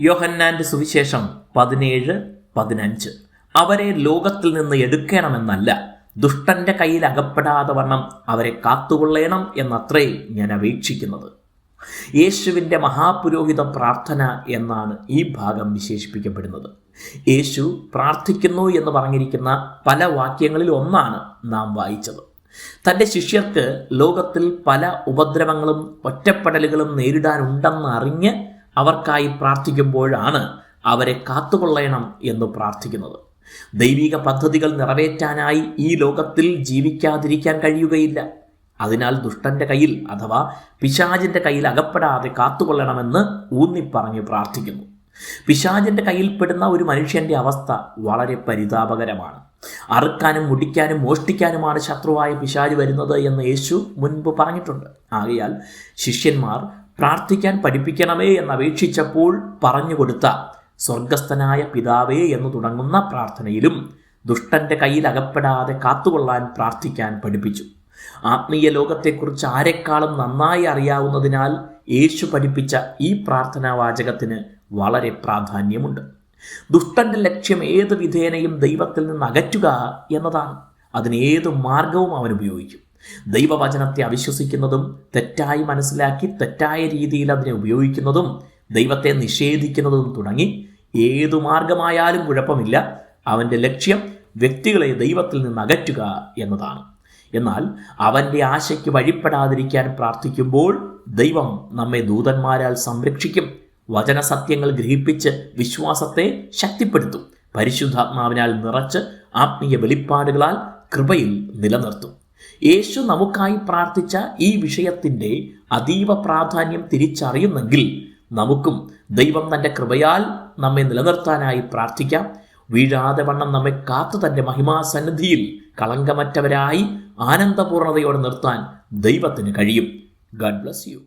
യോഹന്നാന്റെ സുവിശേഷം പതിനേഴ് പതിനഞ്ച്. അവരെ ലോകത്തിൽ നിന്ന് എടുക്കണമെന്നല്ല ദുഷ്ടന്റെ കയ്യിൽ അകപ്പെടാതെ വണ്ണം അവരെ കാത്തുകൊള്ളേണം എന്നത്രേ ഞാൻ അപേക്ഷിക്കുന്നത്. യേശുവിന്റെ മഹാപുരോഹിത പ്രാർത്ഥന എന്നാണ് ഈ ഭാഗം വിശേഷിപ്പിക്കപ്പെടുന്നത്. യേശു പ്രാർത്ഥിക്കുന്നു എന്ന് പറഞ്ഞിരിക്കുന്ന പല വാക്യങ്ങളിൽ ഒന്നാണ് നാം വായിച്ചത്. തന്റെ ശിഷ്യർക്ക് ലോകത്തിൽ പല ഉപദ്രവങ്ങളും ഒറ്റപ്പെടലുകളും നേരിടാനുണ്ടെന്ന് അറിഞ്ഞ് അവർക്കായി പ്രാർത്ഥിക്കുമ്പോഴാണ് അവരെ കാത്തുകൊള്ളണം എന്ന് പ്രാർത്ഥിക്കുന്നത്. ദൈവിക പദ്ധതികൾ നിറവേറ്റാനായി ഈ ലോകത്തിൽ ജീവിക്കാതിരിക്കാൻ കഴിയുകയില്ല. അതിനാൽ ദുഷ്ടന്റെ കയ്യിൽ അഥവാ പിശാചിന്റെ കയ്യിൽ അകപ്പെടാതെ കാത്തുകൊള്ളണമെന്ന് ഊന്നിപ്പറഞ്ഞ് പ്രാർത്ഥിക്കുന്നു. പിശാചിന്റെ കയ്യിൽപ്പെടുന്ന ഒരു മനുഷ്യന്റെ അവസ്ഥ വളരെ പരിതാപകരമാണ്. അറുക്കാനും മുടിക്കാനും മോഷ്ടിക്കാനുമാണ് ശത്രുവായ പിശാജ് വരുന്നത് എന്ന് യേശു മുൻപ് പറഞ്ഞിട്ടുണ്ട്. ആകയാൽ ശിഷ്യന്മാർ പ്രാർത്ഥിക്കാൻ പഠിപ്പിക്കണമേ എന്ന് അപേക്ഷിച്ചപ്പോൾ പറഞ്ഞു കൊടുത്ത സ്വർഗസ്ഥനായ പിതാവേ എന്ന് തുടങ്ങുന്ന പ്രാർത്ഥനയിലും ദുഷ്ടന്റെ കയ്യിൽ അകപ്പെടാതെ കാത്തുകൊള്ളാൻ പ്രാർത്ഥിക്കാൻ പഠിപ്പിച്ചു. ആത്മീയ ലോകത്തെക്കുറിച്ച് ആരെക്കാളും നന്നായി അറിയാവുന്നതിനാൽ യേശു പഠിപ്പിച്ച ഈ പ്രാർത്ഥനാ വാചകത്തിന് വളരെ പ്രാധാന്യമുണ്ട്. ദുഷ്ടന്റെ ലക്ഷ്യം ഏത് വിധേനയും ദൈവത്തിൽ നിന്ന് അകറ്റുക എന്നതാണ്. അതിന് ഏത് മാർഗവും അവൻ ഉപയോഗിക്കും. ദൈവവചനത്തെ അവിശ്വസിക്കുന്നതും തെറ്റായി മനസ്സിലാക്കി തെറ്റായ രീതിയിൽ അതിനെ ഉപയോഗിക്കുന്നതും ദൈവത്തെ നിഷേധിക്കുന്നതും തുടങ്ങി ഏതു മാർഗമായാലും കുഴപ്പമില്ല. അവന്റെ ലക്ഷ്യം വ്യക്തികളെ ദൈവത്തിൽ നിന്ന് അകറ്റുക എന്നതാണ്. എന്നാൽ അവന്റെ ആശയ്ക്ക് വഴിപ്പെടാതിരിക്കാൻ പ്രാർത്ഥിക്കുമ്പോൾ ദൈവം നമ്മെ ദൂതന്മാരാൽ സംരക്ഷിക്കും. വചനസത്യങ്ങൾ ഗ്രഹിപ്പിച്ച് വിശ്വാസത്തെ ശക്തിപ്പെടുത്തും. പരിശുദ്ധാത്മാവിനാൽ നിറച്ച് ആത്മീയ വെളിപ്പാടുകളാൽ കൃപയിൽ നിലനിർത്തും. യേശു നമുക്കായി പ്രാർത്ഥിച്ച ഈ വിഷയത്തിന്റെ അതീവ പ്രാധാന്യം തിരിച്ചറിയുന്നെങ്കിൽ നമുക്കും ദൈവം തന്റെ കൃപയാൽ നമ്മെ നിലനിർത്താനായി പ്രാർത്ഥിക്കാം. വീഴാതെ വണ്ണം നമ്മെ കാത്തു തന്റെ മഹിമാസന്നിധിയിൽ കളങ്കമറ്റവരായി ആനന്ദപൂർണതയോടെ നിർത്താൻ ദൈവത്തിന് കഴിയും. Garh bless you